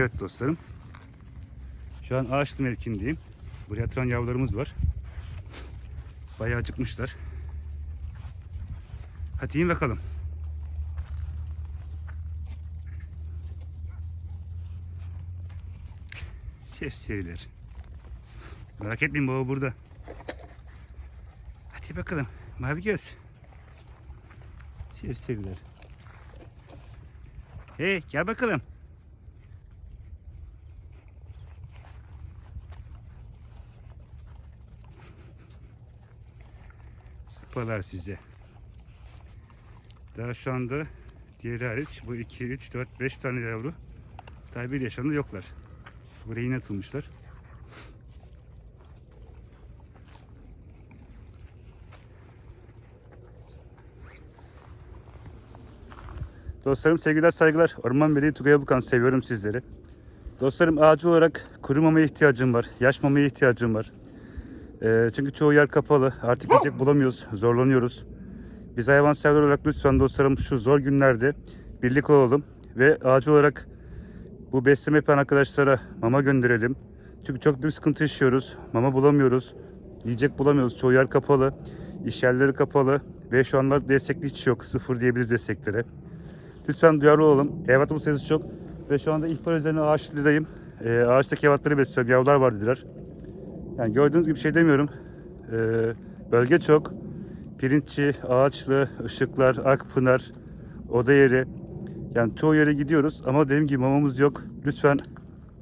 Evet dostlarım. Şu an ağaçlı mevkindeyim. Buraya atıran yavrularımız var. Bayağı acıkmışlar. Hadi yiyin bakalım. Serseriler. Merak etmeyin baba burada. Hadi bakalım. Mavi göz. Serseriler. Hey gel bakalım. Sıpalar size. Daha şu anda diğeri hariç bu 2, 3, 4, 5 tane yavru daha bir yaşamda yoklar. Buraya yine atılmışlar. Dostlarım sevgiler saygılar. Orman Beyliği Tugay Bukan seviyorum sizleri. Dostlarım ağacı olarak kuru mamaya ihtiyacım var. Yaş ihtiyacım var. Ee, çünkü çoğu yer kapalı. Artık yiyecek bulamıyoruz. Zorlanıyoruz. Biz hayvansever olarak lütfen dostlarım şu zor günlerde birlik olalım. Ve ağacı olarak bu besleme yapan arkadaşlara mama gönderelim. Çünkü çok büyük sıkıntı yaşıyoruz. Mama bulamıyoruz. Yiyecek bulamıyoruz. Çoğu yer kapalı. İş yerleri kapalı. Ve şu anlar destekli hiç yok. Sıfır diyebiliriz desteklere. Lütfen duyarlı olalım. Evatımız sayısı çok. Ve şu anda ihbar üzerine ağaçlıdayım. Ee, ağaçtaki evatları besliyorum. Yavrular var dediler. Yani gördüğünüz gibi şey demiyorum. Ee, bölge çok. Pirinççi, Ağaçlı, Işıklar, Akpınar, Oda yeri. Yani çoğu yere gidiyoruz ama dediğim gibi mamamız yok. Lütfen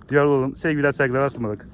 duyarlı olalım. Sevgiler, saygılar, asmalık.